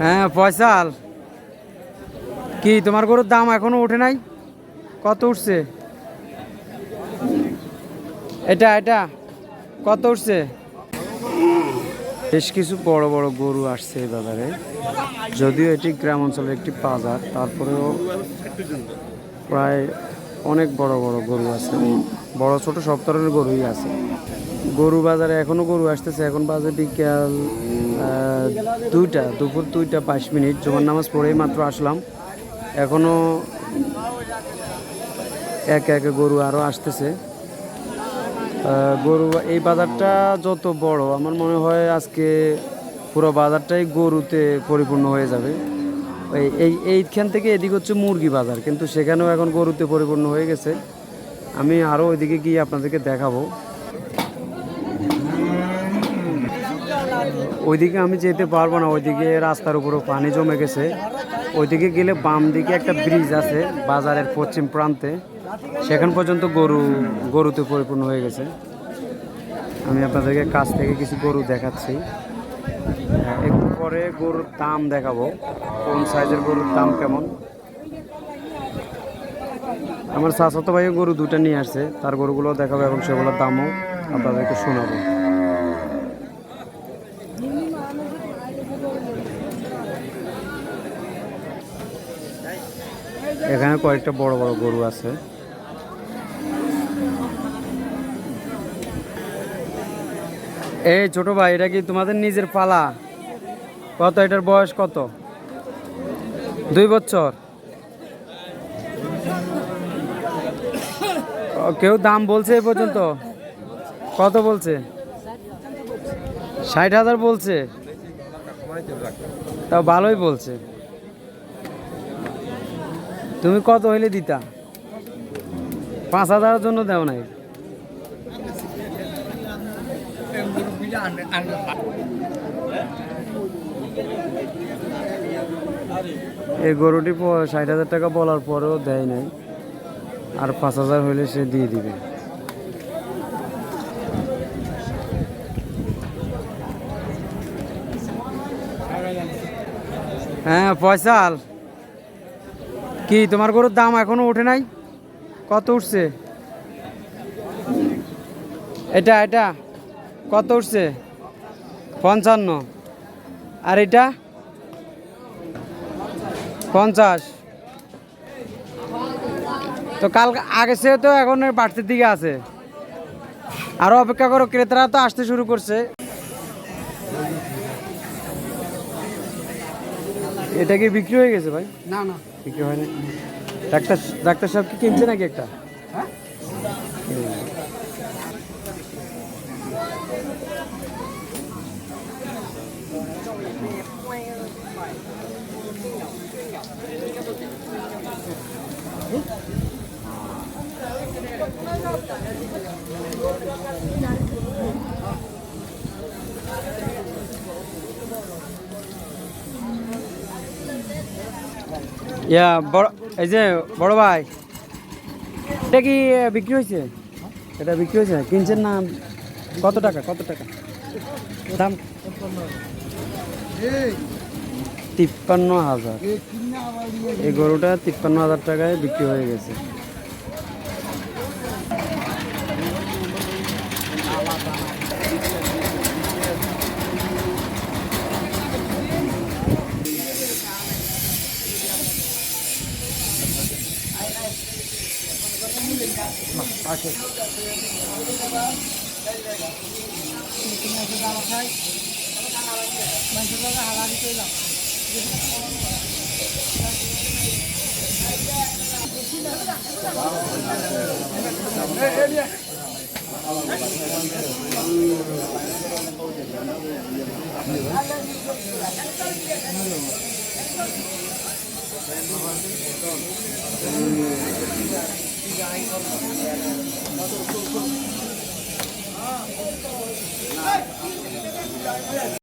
হ্যাঁ ফয়সাল। কি, তোমার গরুর দাম এখনও ওঠে নাই? কত উঠছে? এটা এটা। কত উঠছে? বেশ কিছু বড় বড় গরু আসছে এই বাজারে। যদিও এটি গ্রাম অঞ্চলের একটি বাজার, তারপরেও প্রায় অনেক বড় বড় গরু আছে। বড় ছোট সব ধরনের গরুই আছে। গরু বাজারে এখনও গরু আসতেছে, এখন বাজে বিকাল দুইটা, দুপুর দুইটা পাঁচ মিনিট। জমার নামাজ পড়েই মাত্র আসলাম এখনও একে একে গরু আরও আসতেছে। গরু, এই বাজারটা যত বড়, আমার মনে হয় আজকে পুরো বাজারটাই গরুতে পরিপূর্ণ হয়ে যাবে। এই এই, এইখান থেকে এদিক হচ্ছে মুরগি বাজার, কিন্তু সেখানেও এখন গরুতে পরিপূর্ণ হয়ে গেছে। আমি আরও ওইদিকে গিয়ে আপনাদেরকে দেখাবো। ওইদিকে আমি যেতে পারব না, ওইদিকে রাস্তার উপরে পানি জমে গেছে। ওইদিকে গেলে বাম দিকে একটা ব্রিজ আছে, বাজারের পশ্চিম প্রান্তে। সেখান পর্যন্ত গরু, গরুতে পরিপূর্ণ হয়ে গেছে। আমি আপনাদেরকে কাছ থেকে কিছু গরু দেখাচ্ছি। একটু পরে গরুর দাম দেখাবো, কোন সাইজের গরুর দাম কেমন। আমার চাচাতো ভাই গরু দুটো নিয়ে আসছে, তার গরুগুলো দেখাবো এবং সেগুলোর দামও আপনাদেরকে শোনাবো। এখানে কয়েকটা বড় বড় গরু আছে। এই ছোট ভাই, এটা কি তোমাদের নিজের পালা? কত? এটার বয়স কত? দুই বছর। কেউ দাম বলছে এ পর্যন্ত? কত বলছে? ষাট হাজার বলছে। তাও ভালোই বলছে। তুমি কত হইলে দিতা? পাঁচ হাজারের জন্য দেও নাই। এই গরুটি ষাট হাজার টাকা বলার পরেও দেয় নাই। আর পাঁচ হাজার হইলে সে দিয়ে দিবে। হ্যাঁ ফয়সাল। কি, তোমার গরুর দাম এখনও ওঠে নাই? কত উঠছে? এটা এটা। কত উঠছে? পঞ্চান্ন। আর এটা? পঞ্চাশ। তো কাল, আগে সে তো এখন বাড়তির দিকে আছে। আরও অপেক্ষা করো, ক্রেতারা তো আসতে শুরু করছে। এটা কি বিক্রি হয়ে গেছে ভাই? না না। বিক্রি হয়নি। ডাক্তার ডাক্তার সাহেব কি কিনছে নাকি একটা? হ্যাঁ? ইয়া, বড়, এই যে, বড় ভাই। এটা কি বিক্রি হয়েছে? এটা বিক্রি হয়েছে? কিনছেন না? কত টাকা কত টাকা? দাম? তিপ্পান্ন হাজার। এই গরুটা তিপ্পান্ন হাজার টাকায় বিক্রি হয়ে গেছে। আসে Thank you. 哎，好嘞。